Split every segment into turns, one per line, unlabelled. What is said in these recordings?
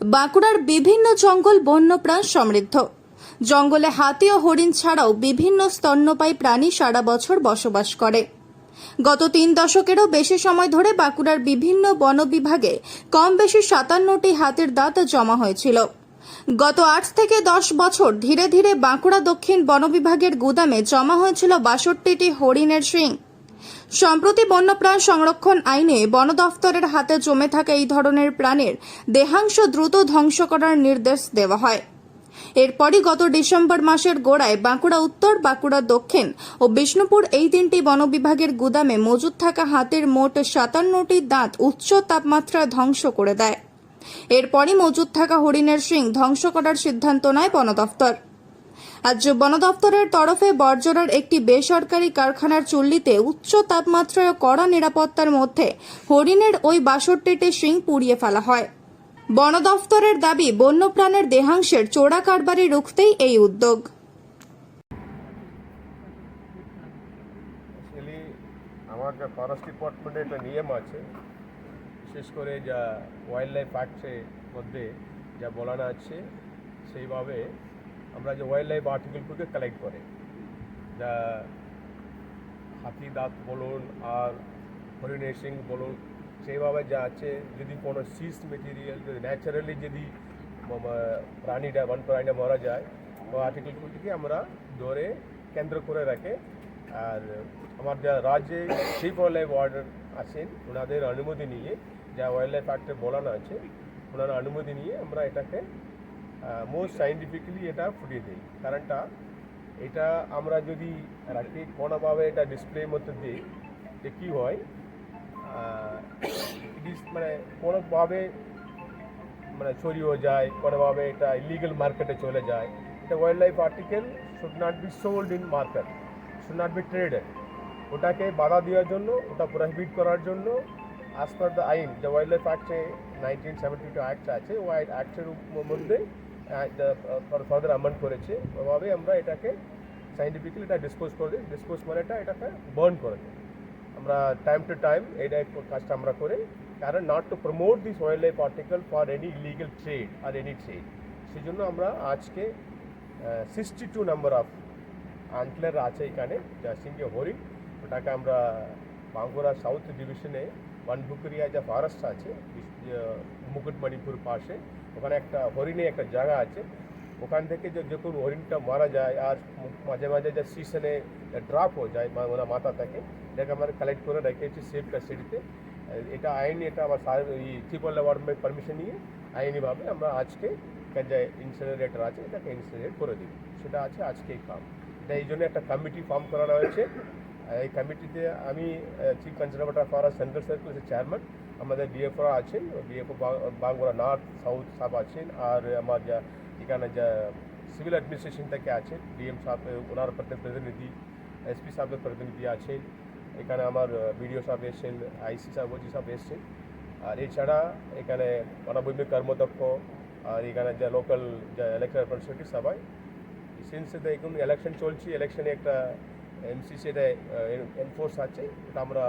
বাঁকুড়ার বিভিন্ন জঙ্গল বন্যপ্রাণ সমৃদ্ধ। জঙ্গলে হাতি ও হরিণ ছাড়াও বিভিন্ন স্তন্যপায়ী প্রাণী সারা বছর বসবাস করে। গত তিন দশকেরও বেশি সময় ধরে বাঁকুড়ার বিভিন্ন বন বিভাগে কম বেশি সাতান্নটি হাতির দাঁত জমা হয়েছিল। গত আট থেকে দশ বছর ধীরে ধীরে বাঁকুড়া দক্ষিণ বন বিভাগের গুদামে জমা হয়েছিল বাষট্টিটি হরিণের শিং। সম্প্রতি বন্যপ্রাণ সংরক্ষণ আইনে বন দফতরের হাতে জমে থাকা এই ধরনের প্রাণের দেহাংশ দ্রুত ধ্বংস করার নির্দেশ দেওয়া হয়। এরপরই গত ডিসেম্বর মাসের গোড়ায় বাঁকুড়া উত্তর, বাঁকুড়া দক্ষিণ ও বিষ্ণুপুর এই তিনটি বন বিভাগের গুদামে মজুদ থাকা হাতির মোট সাতান্নটি দাঁত উচ্চ তাপমাত্রা ধ্বংস করে দেয়। এরপরই মজুদ থাকা হরিণের সিং ধ্বংস করার সিদ্ধান্ত নেয় বন দফতর। আজ বন দপ্তরের তরফে বর্জরার একটি বেসরকারি কারখানার চুল্লিতে উচ্চ তাপমাত্রায় কড়া নিরাপত্তার মধ্যে হরিণের ওই বাষট্টিটি শিং পুড়িয়ে ফেলা হয়। বন দফতরের দাবি, বন্যপ্রাণের দেহাংশের চোরা কারবারি রুখতেই এই উদ্যোগ।
যা ফরেস্ট ডিপার্টমেন্টের একটা নিয়ম আছে। বিশেষ করে যা ওয়াইল্ড লাইফ অ্যাক্টের মধ্যে, যা বলানো আছে, সেইভাবে আমরা যে ওয়াইল্ড লাইফ আর্টিকেলগুলোকে কালেক্ট করে, যা হাতি দাঁত বলুন আর হরিণের সিং বলুন, সেইভাবে যা আছে, যদি কোনো সিস মেটেরিয়াল যদি ন্যাচারালি যদি প্রাণীটা বন প্রাণীটা মারা যায়, তো আর্টিকেলগুলিকে আমরা ধরে কেন্দ্র করে রাখে, আর আমার যা রাজ্যে চিফ ওয়াইল্ড লাইফ ওয়ার্ডার আছেন ওনাদের অনুমতি নিয়ে, যা ওয়াইল্ড লাইফ অ্যাক্টে বলানো আছে ওনার অনুমতি নিয়ে আমরা এটাকে মোস্ট সাইন্টিফিক্যালি এটা ফুটিয়ে দিই কারণটা, এটা আমরা যদি রাখি কোনোভাবে এটা ডিসপ্লের মধ্যে দিই যে কী হয় মানে কোনোভাবে মানে চুরি হয়ে যায় কোনোভাবে এটা ইলিগাল মার্কেটে চলে যায়। এটা wildlife article should not be sold in market should not be traded ওটাকে বাধা দেওয়ার জন্য, ওটা প্রহিবিট করার জন্য অ্যাজ পার দ্য আইন দ্য ওয়াইল্ড লাইফ অ্যাক্টে নাইনটিন সেভেন্টি টু অ্যাক্ট আছে ওই অ্যাক্টের মধ্যে ফার্দার আমন্ড করেছে। ওভাবে আমরা এটাকে সাইন্টিফিক্যালি এটা ডিসপোজ করে দিই। ডিসপোজ মানে এটা এটাকে বার্ন করে দিই। আমরা টাইম টু টাইম এটা কাজটা আমরা করে। কারণ not to promote this wildlife article for any illegal trade R any trade সেই জন্য আমরা আজকে sixty two number of antler আছে এখানে, যা সিংহে হরিণ। ওটাকে আমরা বাঙ্গুরা সাউথ ডিভিশনে ওয়ানপুকুরিয়া যা ফরেস্ট আছে মুকুটমণিপুর পাশে ওখানে একটা হরিণে একটা জায়গা আছে। ওখান থেকে যে যখন হরিণটা মারা যায়, আর মাঝে মাঝে যে সিজনে ড্রপ হয়ে যায় ওনার মাথা থাকে এটাকে আমরা কালেক্ট করে রেখেছি সেফ কাস্টাডিতে এটা আইন, এটা আমার এই ত্রিপল অ্যাওয়ার্ডের পারমিশন নিয়ে আইনিভাবে আমরা আজকে যে ইনসিনারেটর আছে, এটাকে ইনসিনারেট করে দিই সেটা আছে আজকেই কাম। এটা এই জন্য একটা কমিটি ফর্ম করানো হয়েছে। এই কমিটিতে আমি চিফ কনজারভেটর ফরেস্ট সেন্ট্রাল সার্কেলের চেয়ারম্যান আমাদের ডিএফও আছেন। ডিএফও বাংলা নর্থ সাউথ সব আছেন আর আমার যা, এখানে যা সিভিল অ্যাডমিনিস্ট্রেশন থেকে আছেন ডিএম সাহেব ওনার প্রতিনিধি এসপি সাহেবের প্রতিনিধি আছেন। এখানে আমার বিডিও সাহেব এসছেন আইসি সাহেব ওজি সাহেব এসছেন। আর এছাড়া এখানে বনভূমি কর্মদক্ষ, আর এখানে যা লোকাল যা ইলেকশন সবাই। সিন্স এখন ইলেকশন চলছে ইলেকশনে একটা এমসিসি এটা এনফোর্স আছে। এটা আমরা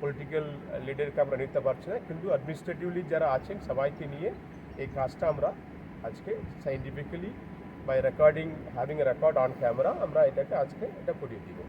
পলিটিক্যাল লিডারকে আমরা নিতে পারছি না। কিন্তু অ্যাডমিনিস্ট্রেটিভলি যারা আছেন, সবাইকে নিয়ে এই কাজটা আমরা আজকে scientifically by recording having record on camera আমরা এটাকে আজকে এটা করিয়ে দিব।